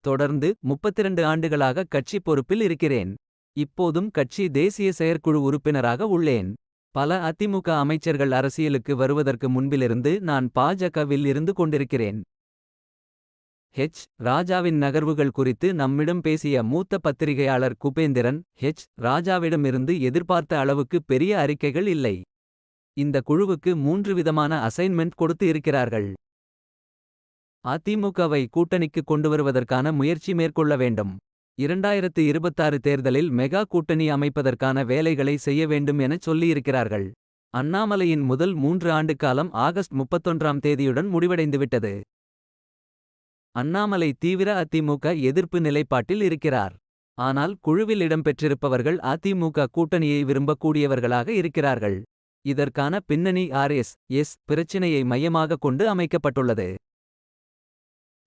தொடர்ந்து 32 ஆண்டுகளாக கட்சி பொறுப்பில் இருக்கிறேன். இப்போதும் கட்சி தேசிய செயற்குழு உறுப்பினராக உள்ளேன். பல அதிமுக அமைச்சர்கள் அரசியலுக்கு வருவதற்கு முன்பிலிருந்து நான் பாஜகவில் இருந்து கொண்டிருக்கிறேன். ஹெச். ராஜாவின் நகர்வுகள் குறித்து நம்மிடம் பேசிய மூத்த பத்திரிகையாளர் குபேந்திரன். ஹெச். ராஜாவிடமிருந்து எதிர்பார்த்த அளவுக்கு பெரிய அறிக்கைகள் இல்லை. இந்த குழுவுக்கு மூன்று விதமான அசைன்மெண்ட் கொடுத்து இருக்கிறார்கள். அதிமுகவை கூட்டணிக்கு கொண்டுவருவதற்கான முயற்சி மேற்கொள்ள வேண்டும். 2026 தேர்தலில் மெகா கூட்டணி அமைப்பதற்கான வேலைகளை செய்ய வேண்டும் எனச் சொல்லியிருக்கிறார்கள். அண்ணாமலையின் முதல் மூன்று ஆண்டு காலம் ஆகஸ்ட் 31ஆம் தேதியுடன் முடிவடைந்துவிட்டது. அண்ணாமலை தீவிர அதிமுக எதிர்ப்பு நிலைப்பாட்டில் இருக்கிறார். ஆனால் குழுவில் இடம்பெற்றிருப்பவர்கள் அதிமுக கூட்டணியை விரும்பக்கூடியவர்களாக இருக்கிறார்கள். இதற்கான பின்னணி ஆர். எஸ். எஸ். பிரச்சினையை மையமாகக் கொண்டு அமைக்கப்பட்டுள்ளது.